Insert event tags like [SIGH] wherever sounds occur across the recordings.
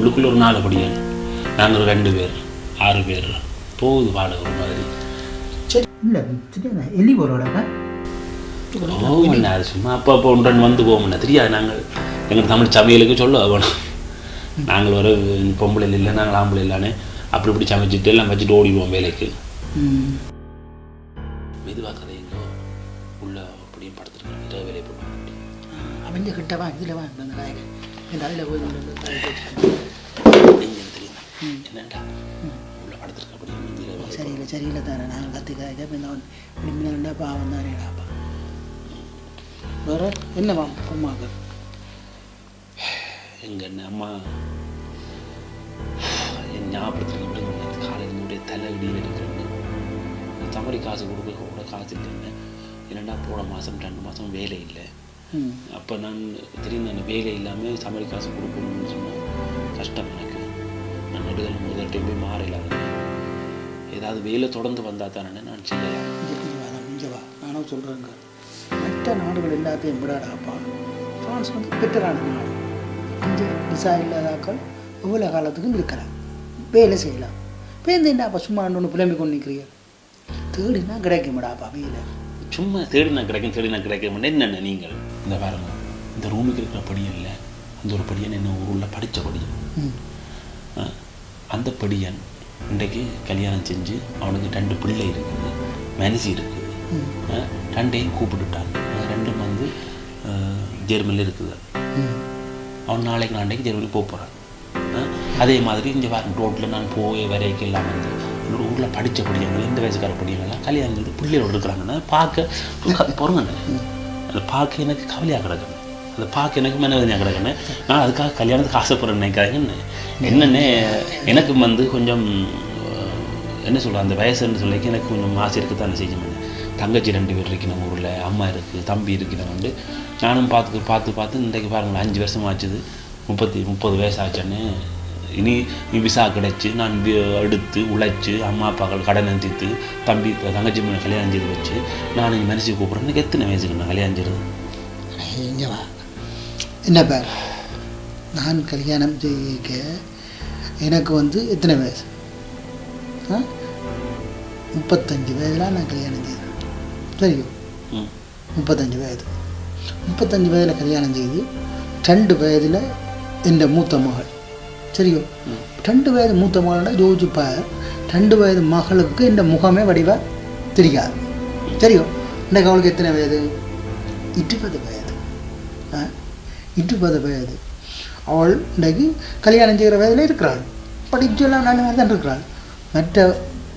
உள்ளுக்குள்ள ஒரு நாலு படிகள் நாங்கள் ஒரு ரெண்டு பேர் ஆறு பேர். போகுது பாட ஒரு மாதிரி. இல்லை சரியான எலி அது சும்மா அப்போ அப்போ ஒன்றன் வந்து போகமுன்னா தெரியாது நாங்கள் எங்கள் தமிழ் சமையலுக்கு சொல்ல வேணும். நாங்கள் ஒரு பொம்பளை இல்லை நாங்கள் ஆம்பளை இல்லானே அப்படி இப்படி சமைச்சிட்டு எல்லாம் வச்சுட்டு ஓடிடுவோம் வேலைக்கு. மெதுவாக கதைங்கோ உள்ள அப்படியே படுத்துருக்காங்க. இரவு வேலையை போட்டு அவஞ்ச கிட்ட வா இதில் வா இந்த நாயகன். இந்த அதில் போய் நெஞ்சம் தெரியுமா என்னண்டா? உள்ள படுத்துருக்க அப்படி சரியில்லை சரியில்லை தானே. நாங்கள் இப்போ இந்த விரும்பினா பாவம் தானேடாப்பா வேற என்னவா அம்மாவுக்கு எங்கள் என்ன அம்மா. என் ஞாபகத்தில் விடுங்க காலையில் என்னுடைய தலை இடியில் இருக்கிறேன்னு தமரி காசு கொடுக்க கூட காசு இல்லைன்னு என்னடா போன மாதம் ரெண்டு மாதம் வேலை இல்லை. அப்போ நான் தெரியும் நான் வேலை இல்லாமல் சமரி காசு கொடுக்கணும்னு சொன்னால் கஷ்டம் எனக்கு? நான் நடுதல் முதல் டைம் போய் மாறல ஏதாவது வேலை தொடர்ந்து வந்தால் தானே நான் செய்யலாம். இங்கே வா இங்கே வா. நானும் சொல்கிறேங்க மற்ற நாடுகள் எல்லாத்தையும் விடாடாப்பா ஃப்ரான்ஸ் வந்து பெட்டரான நாடு. இங்கே விசா இல்லாதாக்கள் எவ்வளோ காலத்துக்கும் இருக்கலாம். வேலை செய்யலாம். இப்போ இந்த என்னப்பா சும்மா ஒன்று புலம்பி கொண்டு நிற்கிறீங்க தேடினா கிடைக்குமாடாப்பா வேலை. சும்மா தேடினா கிடைக்கும் தேடினா கிடைக்கும் என்னென்ன நீங்கள்? இந்த பாருங்க இந்த ரூமுக்கு இருக்கிற படியல்ல அந்த ஒரு படியன் என்ன ஊரில் படித்த படியன்? ம். அஹ் அந்த படியன் இன்றைக்கு கல்யாணம் செஞ்சு அவனுக்கு ரெண்டு பிள்ளை இருக்குது மனசு இருக்குது. ரெண்டையும் கூப்பிட்டுட்டாங்க அஹ் ரெண்டும் வந்து ஜெர்மனியில் இருக்குது. அவன் நாளைக்கு நாளைக்கு ஜெர்மனி போக போகிறான் அதே மாதிரி இங்கே வர ரோட்டில் நான் போய் வரைக்கும் எல்லாம் வந்து இன்னொரு ஊரில் படித்த படியங்கள் இந்த வயசுக்கார படியங்கள்லாம் கல்யாணம் செய்து பிள்ளையோடு இருக்கிறாங்கன்னா பார்க்க பொறுங்க அதை பார்க்க எனக்கு கவலையாக கிடக்குது. அதை பார்க்க எனக்கு மனவேதனையாக கிடக்குன்னு. நான் அதுக்காக கல்யாணத்துக்கு ஆசைப்படுறேன் நினைக்காதுன்னு என்னென்ன எனக்கு வந்து கொஞ்சம் என்ன சொல்கிறேன் அந்த வயசுன்னு சொல்லி எனக்கு கொஞ்சம் ஆசை இருக்குதான் செய்ய செய்ய தங்கச்சி ரெண்டு பேர் இருக்கு நம்ம ஊரில் அம்மா இருக்குது தம்பி இருக்கிறவண்டு நானும் பார்த்து பார்த்து பார்த்து இன்றைக்கு பாருங்களேன் அஞ்சு வருஷம் ஆச்சுது. முப்பத்தி முப்பது வயசு ஆச்சுன்னு. இனி நீ விசா கிடைச்சி நான் வி- எடுத்து உழைச்சி அம்மா அப்பாக்கள் கடன் அஞ்சித்து தம்பி தங்கச்சி கல்யாணம் செய்து வச்சு நான் என் மனசு கூப்பிட்றேன். எனக்கு எத்தனை வயசுக்கு நான் கல்யாணம் செய்கிறது என்ன பேர் நான் கல்யாணம் செய்ய எனக்கு வந்து எத்தனை வயசு? ஆ? முப்பத்தஞ்சு வயதில் நான் கல்யாணம் செய்தேன். ம். முப்பத்தஞ்சு வயது. முப்பத்தஞ்சு வயதில் கல்யாணம் செய்து ரெண்டு வயதில் என் மூத்த மகள். சரியோ? ரெண்டு வயது மூத்த மகளோட யோசிச்சுப்பா ரெண்டு வயது மகளுக்கு என் முகமே வடிவா தெரியாது. சரியோ? இன்றைக்கு அவளுக்கு எத்தனை வயது? இருபது வயது. ஆ? இருபது வயது. அவள் இன்றைக்கு கல்யாணம் செய்கிற வயதில் இருக்கிறாள். படிச்செல்லாம் நான் மாதிரி தான் இருக்கிறாள். மற்ற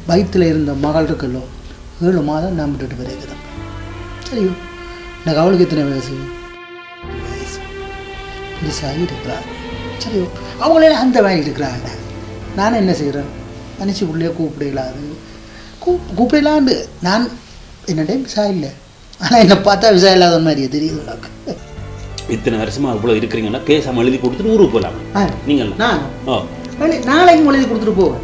வயிற்றில் இருந்த மகள் இருக்கல்லோ ஏழு மாதம் நான் விட்டுட்டு பிறகுதான் சரியோ எனக்கு அவளுக்கு எத்தனை வயசு? வயசு. பெருசாகி இருக்கிறாள். சரியோ அவங்களே அந்த மாதிரி இருக்கிறாங்க. நான் என்ன செய்கிறேன்? மனுஷி உள்ளே கூப்பிடலாது கூ கூப்பிடலான்னு நான் என்னடே விசா இல்லை. ஆனால் என்னை பார்த்தா விசா இல்லாத மாதிரியே தெரியுது இத்தனை வருஷமா இவ்வளோ இருக்கிறீங்கன்னா பேசாமல் எழுதி கொடுத்துட்டு ஊருக்கு போகலாம். ஆ நீங்கள்? நான் ஓ வேலை- நாளைக்கு எழுதி கொடுத்துட்டு போவேன்.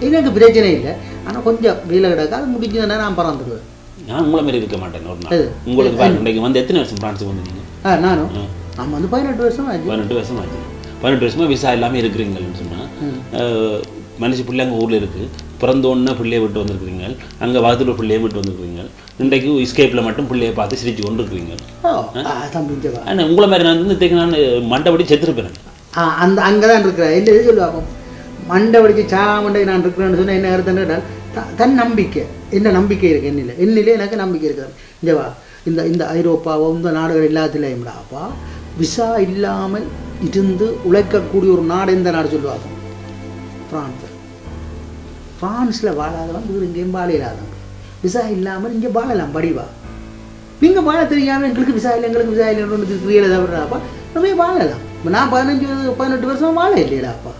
எனக்கு பிரச்சனை இல்லை. ஆனால் கொஞ்சம் வேலை கிடக்கு அது முடிஞ்சதுன்னா நான் பறந்துடுவேன் நான் உங்களை மாதிரி இருக்க மாட்டேன் ஒரு நாள்? உங்களுக்கு பாருங்க வந்து எத்தனை வருஷம் பிரான்ஸுக்கு வந்தீங்க? ஆ நானும். நம்ம வந்து பதினெட்டு வருஷம் ஆச்சு. பதினெட்டு வருஷம் ஆச்சு. பதினெட்டு வருஷமா விசா இல்லாமல் இருக்கிறீங்கன்னு சொன்னால் மனுஷி பிள்ளை அங்கே ஊரில் இருக்குது பிறந்தோன்னா பிள்ளையை விட்டு வந்திருக்கிறீங்க. அங்கே வாத்துல பிள்ளையை விட்டு வந்திருக்கிறீங்க. இன்றைக்கு இஸ்கேப்பில் மட்டும் பிள்ளையை பார்த்து சிரிச்சு கொண்டு இருக்கிறீங்க. ஆனால் உங்களை மாதிரி நான் வந்து நான் மண்டபடி செத்துருப்பேன். அந்த அங்கே தான் இருக்கிறேன். என்ன இது சொல்லுவாங்க மண்டை வடிச்சு சாரா மண்டை நான் இருக்கிறேன்னு சொன்னால் என்ன அர்த்தம் தன் நம்பிக்கை. என்ன நம்பிக்கை இருக்கு என்னில்? என்னிலே எனக்கு நம்பிக்கை இருக்குது இங்கே வா இந்த இந்த ஐரோப்பாவோ இந்த நாடுகள் எல்லாத்துலேயும்டாப்பா விசா இல்லாமல் இருந்து உழைக்கக்கூடிய ஒரு நாடு எந்த நாடு சொல்லுவாங்க பிரான்ஸ். பிரான்ஸில் வாழாதவன் வேறு எங்கேயும் வாழ இல்லாதவன் விசா இல்லாமல் இங்கே வாழலாம் படிவா. நீங்கள் வாழ தெரியாமல் எங்களுக்கு விசா இல்லை எங்களுக்கு விசா இல்லைன்னு இருக்கிறீங்களே தவிரப்பா நம்ம வாழலாம். நான் பதினஞ்சு பதினெட்டு வருஷம் வாழ இல்லையடாப்பா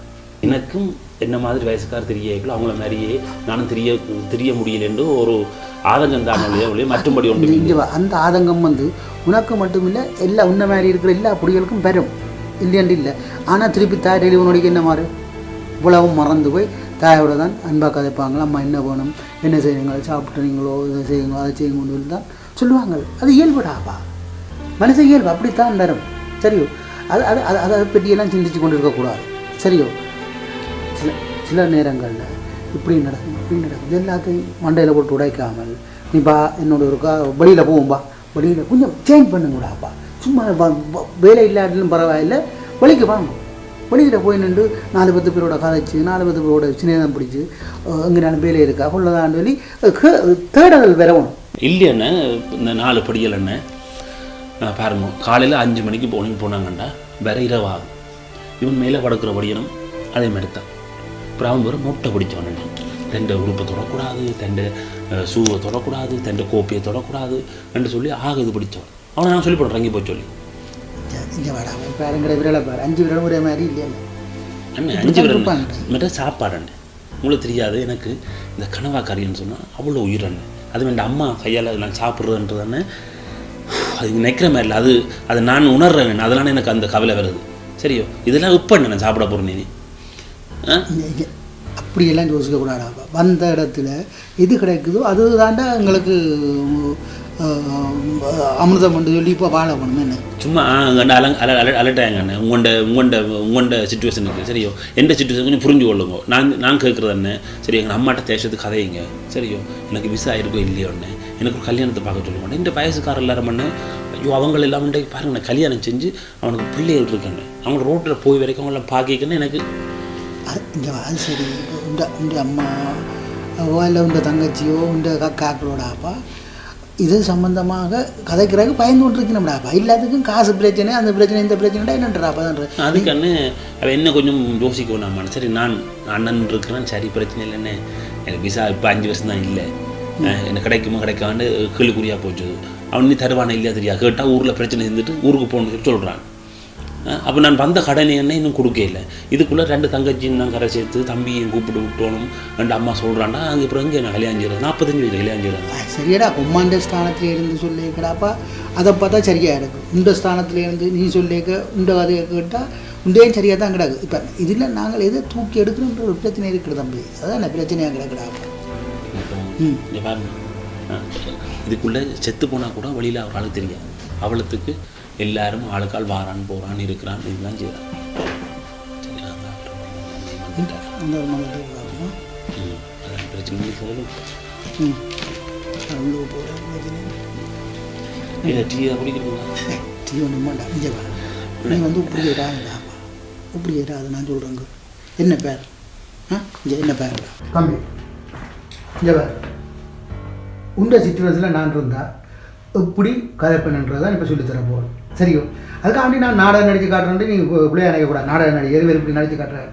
எனக்கும் என்ன மாதிரி வயசுக்கார் தெரியல அவங்கள மாதிரியே நானும் தெரிய தெரிய முடியலன்னு ஒரு ஆதங்கம் தான் மற்றும்படி ஒன்று அந்த ஆதங்கம் வந்து உனக்கு மட்டும் இல்லை எல்லா உன்ன மாதிரி இருக்கிற எல்லா புடிகளுக்கும் பெறும் இல்லையாண்டு இல்லை. ஆனால் திருப்பி தாய் டெலிவனுடைய என்ன மாறு? இவ்வளவும் மறந்து போய் தாயோட தான் அன்பாக கதைப்பாங்களா? அம்மா என்ன போகணும் என்ன செய்யுங்க சாப்பிட்றீங்களோ இதை செய்யுங்களோ அதை செய்யுங்கன்னு தான் சொல்லுவாங்க அது இயல்புடாப்பா? மனுஷன் இயல்பு அப்படித்தான் வரும். சரியோ? அது அது அது அதை பற்றியெல்லாம் சிந்திச்சு கொண்டு இருக்கக்கூடாது சரியோ? சில சில நேரங்களில் இப்படி நடக்கும் இப்படி நடக்கும். எல்லாத்தையும் மண்டையில் போட்டு உடைக்காமல் நீ பா என்னோட ஒரு வெளியில் போவோம்பா வெளியில் கொஞ்சம் சேஞ்ச் பண்ணுங்கடாப்பா. சும்மா வ- வேலை இல்லாட்டிலும் பரவாயில்ல வழிக்கு வாங்க. வெளியில் போய் நின்று நாலு பத்து பேரோட கதைச்சு நாலு பத்து பேரோட சின்னம் பிடிச்சி எங்கே நாலு வேலை இருக்கா? உள்ளதான்னு சொல்லி தேடல் வரணும் இல்லையண்ணே இந்த நாலு படிகள் என்ன பாருங்க காலையில் அஞ்சு மணிக்கு போனீங்க போனாங்கண்டா வேற இரவாகும். இவன் மேலே படுக்கிற படியனும் அதே மாதிரி தான் அப்புறம் அவன் வெறும் மொட்டை பிடிச்சவன் தெண்டை உடுப்பை தொடக்கூடாது தண்டை சூவை தொடக்கூடாது தண்டை கோப்பையை தொடக்கூடாது என்று சொல்லி ஆக இது பிடிச்சவன். அவனை நான் சொல்லி போடுறேன் இங்கே போய் சொல்லி. இங்கே பேருங்கிற விரலை பாரு. அஞ்சு விரல் ஒரே மாதிரி இல்லையா? அண்ணே இப்படி அஞ்சு இருப்பாங்க. மற்ற சாப்பாடு அண்ணே. உங்களுக்கு தெரியாது. எனக்கு இந்த கனவா கறின்னு சொன்னால் அவ்வளோ உயிர் அது என் அம்மா கையால் நான் சாப்பிட்றதுன்றது அண்ணே. அது நினைக்கிற மாதிரி இல்லை. அது அதை நான் உணர்றேன் அதனால எனக்கு அந்த கவலை வருது. சரியோ? இதெல்லாம் இப்போ நான் சாப்பிட போகிறேன் நீ அப்படியெல்லாம் யோசிக்கக்கூடாது. வந்த இடத்துல எது கிடைக்குதோ அது தாண்டா எங்களுக்கு அமிர்தம் என்று சொல்லி இப்போ வாழ வேணும் என்ன? சும்மா அங்கே அல அல அல அலட்டாங்க அண்ணே. உங்கள்ட உங்கள்ட உங்கள்ட சுச்சுவேஷனுக்கு சரியோ? எந்த சுச்சுவேஷன் கொஞ்சம் புரிஞ்சு கொள்ளுங்க. நான் நான் கேட்குறது என்ன சரி எங்கள் அம்மாட்ட தேசத்துக்கு கதையுங்க சரியோ? எனக்கு விசா இருக்கோ இல்லையோ அண்ணே? எனக்கு ஒரு கல்யாணத்தை பார்க்க சொல்லுங்க இந்த வயசுக்கார எல்லாரும் பண்ண ஐயோ அவங்க எல்லாம் வந்து பாருங்க நான் கல்யாணம் செஞ்சு அவனுக்கு பிள்ளைகள் இருக்கேன் அவங்க ரோட்டில் போய் வரைக்கும் அவங்கள பார்க்கன்னு எனக்கு அது சரி. உண்ட உண்ட அம்மா இல்லை உண்ட தங்கச்சியோ உண்ட காக்களோட அப்பா இது சம்பந்தமாக கதைக்கிறதுக்கு பயந்து கொண்டிருக்கணும்டாப்பா எல்லாத்துக்கும் காசு பிரச்சனை அந்த பிரச்சனை இந்த பிரச்சனைடா என்னன்றாப்பா தான் அதுக்கு அவன் என்ன கொஞ்சம் யோசிக்க வேணாமா சரி நான் அண்ணன் இருக்கிறேன் சரி பிரச்சனை இல்லைன்னு. எனக்கு விசா இப்போ அஞ்சு வருஷம் தான் இல்லை. எனக்கு கிடைக்குமா கிடைக்கான்னு கேள்விக்குறியாக போச்சு. அவன் நீ தருவானே இல்லையா தெரியா கேட்டால் ஊரில் பிரச்சனை இருந்துட்டு ஊருக்கு போகணும்னு சொல்லி சொல்கிறான் அப்போ நான் வந்த கடனை என்ன இன்னும் கொடுக்க இல்லை. இதுக்குள்ளே ரெண்டு தங்கச்சியும் நான் கரை சேர்த்து தம்பியும் கூப்பிட்டு விட்டோணும். ரெண்டு அம்மா சொல்கிறான்டா அங்கே அப்புறம் எங்கே நான் கல்யாணம் செய்கிறது நாற்பத்தஞ்சு வயசு கல்யாணம் செய்கிறது சரியாடா உம்மாண்ட ஸ்தானத்தில் இருந்து சொல்லிக்கடாப்பா அதை பார்த்தா சரியாக இருக்கும் உண்ட ஸ்தானத்தில் இருந்து நீ சொல்லிக்க உண்ட கதையை கேட்டால் உண்டையும் சரியாக தான் கிடக்கு. இப்போ இதில் நாங்கள் எதை தூக்கி எடுக்கணுன்ற ஒரு பிரச்சனை இருக்குது தம்பி. அதான் பிரச்சனையாக கிடக்குடாப்பா ம். இங்க இதுக்குள்ளே செத்து போனால் கூட வெளியில் அவர் ஆளுக்கு தெரியாது. அவளத்துக்கு எல்லாரும் ஆளுக்கால் வாரான் போகிறான் இருக்கிறான் இதெல்லாம் செய்கிறான் பிரச்சனை இல்லை டீ குடிக்கிறீங்களா [LAUGHS] டீ ஒன்று மாட்டா இங்கே வா. நீ வந்து இப்படி இடாதுடாப்பா இப்படி நான் சொல்கிறேங்க என்ன பேர்? ஆ? என்ன பேர்? தம்பி இங்கே உண்ட சுச்சுவேஷனில் நான் இருந்தா எப்படி கதைப்பேன்ன்றதான் இப்போ சொல்லித்தர போகிறேன் சரியோ? அதுக்காண்டி நான் நாடகம் நடித்து காட்டுறேன் நீ பிள்ளைய நினைக்கக்கூடாது நாடகம் நடி எதுவும் இப்படி நடித்து காட்டுறாரு?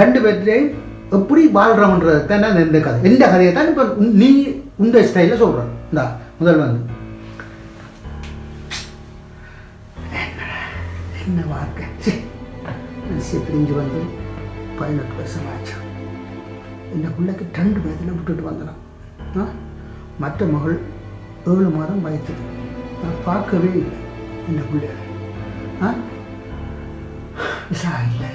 ரெண்டு பேர்த்தையும் எப்படி வாழ்கிறோம்ன்றது தான் இந்த கதை எந்த கதையை தான் இப்போ நீ இந்த ஸ்டைலில் சொல்கிறேன் இந்தா முதல் வந்து. என்ன வாழ்க்கை ச்சே. பிரிஞ்சு வந்து பதினெட்டு வருஷம் ஆச்சு. இந்த பிள்ளைக்கு ரெண்டு வயதில் விட்டுட்டு வந்தேன் மற்ற மகள் ஏழு மாதம் வயசுது நான் பார்க்கவே இல்லை. இந்த பிள்ளைகளை ஆ விசா இல்லை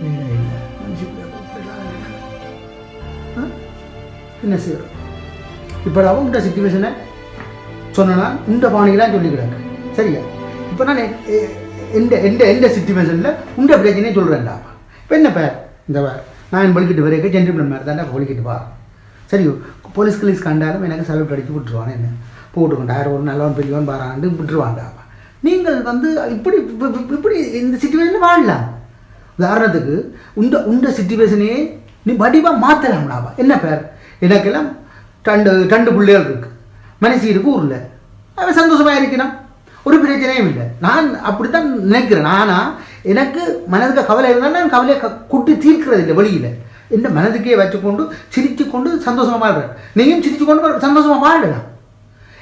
வேலை இல்லை ஆ என்ன செய்யறோம் இப்போ அவங்ககிட்ட சுச்சுவேஷனை சொன்னா இந்த பாணியெல்லாம் சொல்லிக்கிறாங்க சரியா இப்போ நான் எந்த எந்த எந்த சுச்சுவேஷனில் உண்ட பிரச்சனையே சொல்கிறேன்டா இப்போ என்ன பேர் இந்த பேர் நான் வலிக்கிட்டு வரைக்கும் ஜென்டில்மேன் மாதிரி தாண்டா வலிக்கிட்டு வா சரி போலீஸ் கிளீஸ் கண்டாலும் எனக்கு செலவு அடிச்சு விட்டுருவானே என்ன போட்டுக்கொண்டு யார் ஒரு நல்லவன் பெரியவன் பாராண்டு விட்டுருவான்டா நீங்கள் வந்து இப்படி இப்படி இந்த சுச்சுவேஷனில் வாழலாம். உதாரணத்துக்கு உண்ட உண்ட சுச்சுவேஷனையே நீ வடிவாக மாற்றலாம்டாப்பா என்ன பேர்? எனக்கெல்லாம் ரெண்டு ரெண்டு பிள்ளைகள் இருக்குது மனசு இருக்கு ஊரில். அவன் சந்தோஷமாக இருக்கிறான். ஒரு பிரச்சனையும் இல்லை. நான் அப்படித்தான் நினைக்கிறேன். ஆனால் எனக்கு மனதுக்கு கவலை இருந்தால் நான் கவலையை க- கொட்டி தீர்க்கிறது இல்லை வெளியில். என்ன மனதுக்கே வச்சுக்கொண்டு சிரித்து கொண்டு சந்தோஷமாக வாழ்கிறேன் நீயும் சிரித்து கொண்டு சந்தோஷமாக வாழலாம்.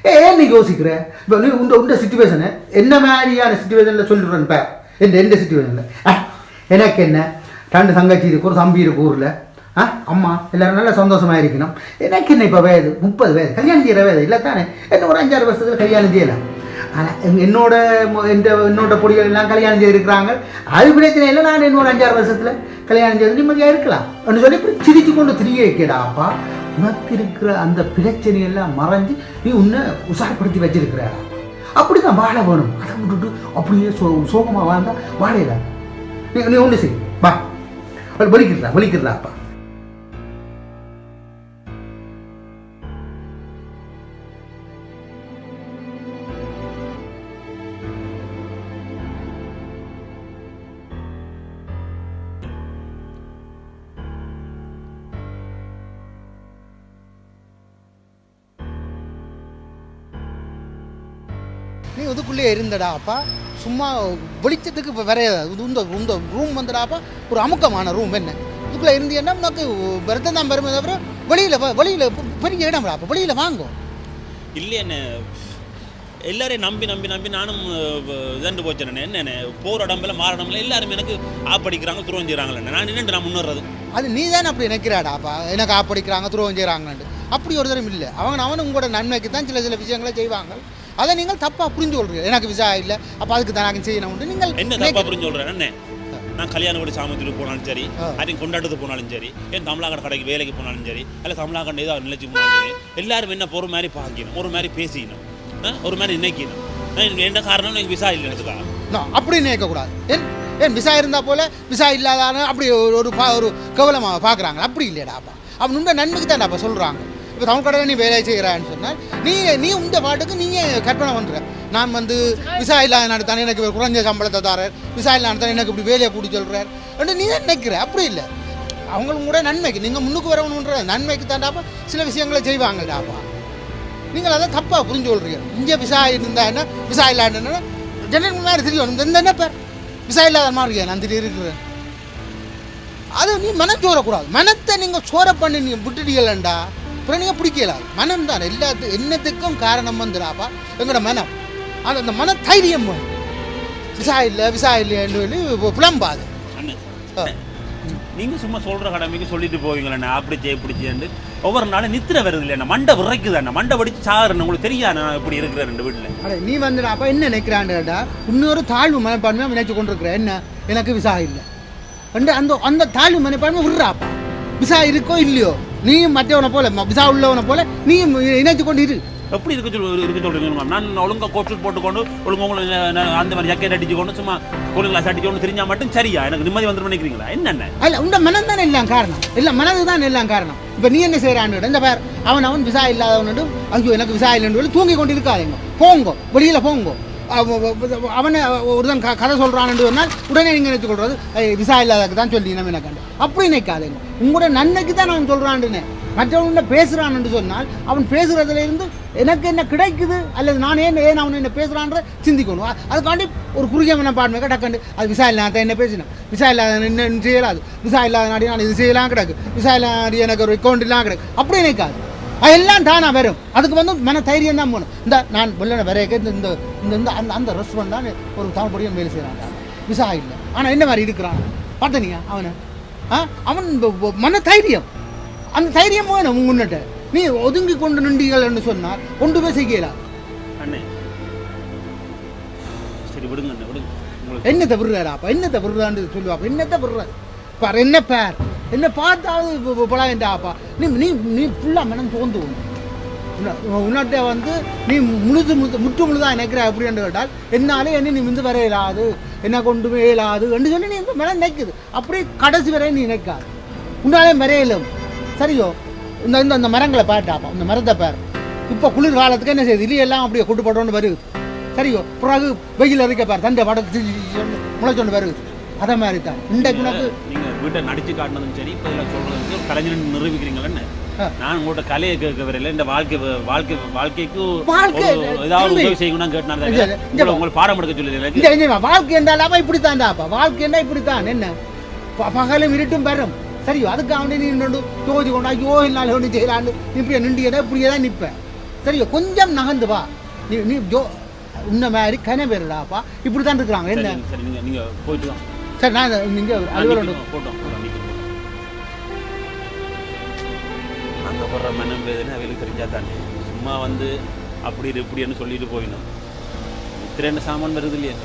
ஏன் நீ யோசிக்கிற? இப்போ நீ உண்ட உண்ட சுச்சுவேஷனு என்ன மாதிரியான சுச்சுவேஷனில் சொல்லிடுறேன் இப்போ எந்த எந்த சுச்சுவேஷனில் எனக்கு என்ன? ரெண்டு தங்கச்சி இருக்கு ஒரு தம்பி இருக்கு ஊரில். ஆ அம்மா எல்லோரும் நல்லா சந்தோஷமாக இருக்கணும். எனக்கு என்ன இப்போ வயது? முப்பது வயது. கல்யாணம் செய்கிற வயது. இல்லை தானே என்ன ஒரு அஞ்சாறு வருஷத்தில் கல்யாணம் செய்யலாம் ஆனால் என்னோட மொ- எந்த என்னோட பொடிகள் எல்லாம் கல்யாணம் செய்திருக்கிறாங்க. அது பிரச்சனை இல்லை நான் என்னோட அஞ்சாறு வருஷத்தில். கல்யாணம் செய்து நிம்மதியாக இருக்கலாம். அப்படின்னு சொல்லி இப்படி சிரித்து கொண்டு திரிய வைக்கடாப்பா உனக்கு இருக்கிற அந்த பிரச்சனையெல்லாம் மறைஞ்சு நீ உன்னை உசாரப்படுத்தி வச்சிருக்கிறாடா. அப்படி தான் வாழ வேணும். அதை விட்டுட்டு அப்படியே சோ சோகமாக வாழ்ந்தா வாழையில நீ நீ ஒன்று செய். வா. அது வலிக்கிறதா வலிக்கிறதா இதுக்குள்ளே இருந்தடா அப்பா. சும்மா வெளிச்சத்துக்கு இப்போ இது இந்த இந்த ரூம் வந்துடாப்பா ஒரு அமுக்கமான ரூம் என்ன? இதுக்குள்ளே இருந்தீங்கன்னா உனக்கு விரதம் தான் பெருமை தவிர வெளியில் வெளியில் பெரிய இடம் அப்போ. வெளியில் வாங்கும் இல்லையண்ணே. எல்லாரையும் நம்பி நம்பி நம்பி நானும் இதண்டு போச்சேண்ணே என்னண்ணே? போகிற இடம்புல மாற இடம்புல எல்லாரும் எனக்கு ஆப்படிக்கிறாங்க துருவம் செய்கிறாங்களே நான் நின்று நான் முன்னேறது. அது நீ தானே அப்படி நினைக்கிறாடாப்பா எனக்கு ஆப்படிக்கிறாங்க துரோகம் செய்கிறாங்கன்ட்டு அப்படி ஒரு தரம் இல்லை. அவங்க அவன் உங்களோட நன்மைக்கு தான் சில சில விஷயங்களை செய்வாங்க. அதை நீங்கள் தப்பாக புரிஞ்சு கொள்றீங்க எனக்கு விசா இல்லை. அப்போ அதுக்கு தான் நாங்கள் செய்யணும் நீங்கள் என்ன தப்பா புரிஞ்சு சொல்கிறேன் என்ன நான் கல்யாணம் கூட சாமத்துக்கு போனாலும் சரி ஆ. அதை கொண்டாட்டத்துக்கு போனாலும் சரி என் தமிழாக்கட கடைக்கு வேலைக்கு போனாலும் சரி அல்ல தமிழாக்கண்ட ஏதாவது நிலைச்சு போனாலும் சரி எல்லாரும் என்ன ஒரு மாதிரி பார்க்கணும் ஒரு மாதிரி பேசிக்கணும்? ஒரு மாதிரி நினைக்கணும். நான் என்ன காரணம் எனக்கு விசா இல்லை எனக்கு நான் அப்படி நினைக்கக்கூடாது. ஏன்? ஏன்? விசா இருந்தால் போல விசா இல்லாதான அப்படி ஒரு ஒரு கவலமாக பார்க்குறாங்க அப்படி இல்லையடாப்பா. அவன் உண்ட நன்மைக்கு தான்டாப்பா சொல்கிறாங்க இப்போ தமிழ் கடையில் நீ வேலை செய்கிறான்னு சொன்னால் நீ நீ உந்த பாட்டுக்கு நீங்கள் கற்பனை பண்ணுற நான் வந்து விசா இல்லாத நடத்தானே தானே எனக்கு குறைஞ்ச சம்பளத்தை தரார். விசா இல்லாத தானே எனக்கு இப்படி வேலையை கூட்டி சொல்கிறார் அப்படின்னு நீ தான் நினைக்கிற? அப்படி இல்லை. அவங்களும் கூட நன்மைக்கு நீங்கள் முன்னுக்கு வரணுன்ற நன்மைக்கு தாண்டாப்பா சில விஷயங்களை செய்வாங்கடாப்பா நீங்கள் அதை தப்பாக புரிஞ்சு கொள்றீங்க. இங்கே விசா இருந்தா என்ன? விசா இல்லாண்டா ஜெனரல் மாதிரி தெரியும் இந்த என்ன பேர்? விசா இல்லாத மாதிரி நான் திடீர் இருக்கிறேன் அது நீ மனம் சோறக்கூடாது. மனத்தை நீங்கள் சோற பண்ணி நீங்கள் விட்டுட்டீங்களா நீங்கள் பிடிக்கலாது மனம் தான். எல்லாத்து என்னத்துக்கும் காரணம் வந்துடாப்பா. எங்களோட மனம். அந்த அந்த மன தைரியம் வேணும். விசா இல்லை விசா இல்லைன்னு சொல்லி புலம்பாது. அண்ணன் ஆ. நீங்க சும்மா சொல்ற கடமைக்கு சொல்லிட்டு போவீங்களே அப்படி செய்ய செய்யண்டு ஒவ்வொரு நாளும் நித்திர வருது இல்லையா மண்டை விரைக்குது அண்ணா. மண்டை வடிச்சு சாகுறேன் உங்களுக்கு தெரியாது நான் இப்படி இருக்கிற ரெண்டு வீட்டில்? அட நீ வந்துடாப்பா. என்ன நினைக்கிறான்டா இன்னொரு தாழ்வு மனப்பான்மையாக நினைச்சு கொண்டிருக்கிற என்ன? எனக்கு விசா இல்லை அந்த அந்த தாழ்வு மனப்பான்மை விடுறாப்பா. விசா இருக்கோ இல்லையோ? நீயும் மற்றவனை போல விசா உள்ளவனை போல நீயும் இணைச்சு கொண்டு இரு. எப்படி இருக்க சொல் இருக்க சொல்றீங்க நான் ஒழுங்கா கோட்டு போட்டுக்கொண்டு ஒழுங்கா உங்களை அந்த மாதிரி ஜக்கெட் அடிச்சு கொண்டு சும்மா கூலிங் கிளாஸ் அடிச்சு கொண்டு தெரிஞ்சா மட்டும் சரியா? எனக்கு நிம்மதி வந்துடும் நினைக்கிறீங்களா? என்னென்ன? அல்ல உண்ட மனம் தானே எல்லாம் காரணம்? எல்லாம் மனது தான் எல்லாம் காரணம். இப்போ நீ என்ன செய்கிறான்னு இந்த பேர் அவன் அவன் விசா இல்லாதவனு ஐயோ எனக்கு விசா இல்லைன்னு சொல்லி தூங்கி கொண்டு இருக்காதீங்க போங்கோ வெளியில் போங்கோ. அவனை ஒருதன் க- கதை என்று சொன்னால் உடனே நீங்கள் நினைச்சு விசா இல்லாதக்கு தான் சொல்லி நம்ம என்ன கண்டு அப்படி நினைக்காது. உங்களோட நன்மைக்கு தான் நான் சொல்கிறான்டுன்னு மற்றவன் பேசுகிறான்னு சொன்னால் அவன் பேசுகிறதுலேருந்து எனக்கு என்ன கிடைக்குது அல்லது நான் ஏன் ஏன் அவன் என்ன பேசுகிறான்ற சிந்திக்கணும். அதுக்காண்டி ஒரு குறுகிய மனப்பான்மை டக்கண்டு அது விசா இல்லாத என்ன பேசினேன் விசா இல்லாத என்ன செய்யலாது விசா இல்லாத நாடி நான் இது செய்யலாம் கிடக்கு. விசா இல்லாத எனக்கு ஒரு அக்கௌண்ட் இல்லாமல் கிடக்கு. அப்படி நினைக்காது. எல்லாம் தானா வரும். அதுக்கு வந்து மன தைரியம் தான் போகணும். இந்த நான் வெளில வரைய இந்த இந்த இந்த இந்த அந்த அந்த ரெஸ்டாரண்ட் தான் ஒரு தமிழ் படியும் வேலை செய்கிறான் விசா இல்லை. ஆனால் என்ன மாதிரி இருக்கிறான்? பார்த்தனியா அவனை? ஆ? அவன் மன தைரியம் அந்த தைரியம் வேணும் முன்னிட்ட நீ ஒதுங்கி கொண்டு நின்றீங்கள்னு சொன்னால் கொண்டு போய் செய்யலாம் அண்ணே. சரி விடுங்க அண்ணே விடுங்க. என்னத்தை விடுறாடாப்பா என்னத்தை விடுறான்னு சொல்லுவாப்பா என்னத்தை விடுறாரு பார் என்ன பேர்? என்னை பார்த்தாவது பழகண்டாப்பா நீ நீ நீ ஃபுல்லாக மனம் தோந்து உன்னட்ட வந்து நீ முழுது முழுது முற்று முழுதாக நினைக்கிற அப்படின்னு கேட்டால் என்னாலே என்ன நீ வந்து வர இயலாது என்ன கொண்டு போய் இயலாது என்று சொல்லி நீ மனம் நினைக்குது அப்படியே கடைசி வரையும் நீ நினைக்காது உன்னாலே மறையலும் சரியோ இந்த இந்த அந்த மரங்களை பாட்டாப்பா இந்த மரத்தை பார் இப்போ குளிர் காலத்துக்கு என்ன செய்யுது இலையெல்லாம் அப்படியே கொண்டு போட்டோன்னு வருது சரியோ பிறகு வெயில் இருக்க பார் தண்டை படத்து முளைச்சொண்டு வருது அதை மாதிரி தான் இன்றைக்கு உனக்கு வீட்டை நடிச்சு காட்டினதும் சரி இப்போ இதில் வந்து ஒரு கலைஞர் நிரூபிக்கிறீங்களே ஆ. நான் உங்கள்கிட்ட கலையை கேட்க வரையில இந்த வாழ்க்கை வாழ்க்கை வாழ்க்கைக்கு ஏதாவது. உதவி செய்யணும்னு கேட்டாங்க. உங்களை பாடம் எடுக்க சொல்லி வாழ்க்கை என்றாலாப்பா இப்படித்தான்டாப்பா வாழ்க்கை என்ன இப்படித்தான். என்ன? ப- பகலும் இருட்டும் பெறும். சரியோ அதுக்கு அவனே நீ நின்று தோதி கொண்டா ஐயோ என்னால் ஒன்று செய்யலான்னு இப்படியே நின்றியதா இப்படியே தான் நிற்பேன். சரியோ கொஞ்சம் நகர்ந்து வா. நீ நீ ஜோ உன்ன மாதிரி கனவேருடாப்பா இப்படி தான் இருக்கிறாங்க. என்ன? சரி, சரி நீங்க நீங்க போயிட்டு வாங்க சரி நான் நீங்கள் அலுவலகம் போட்டோம். அங்க போடுற மனம் வேதனை அவங்களுக்கு தெரிஞ்சா தானே சும்மா வந்து அப்படி இப்படின்னு சொல்லிட்டு போயிடணும். இத்திரண்டு சாமான் வருது இல்லையா?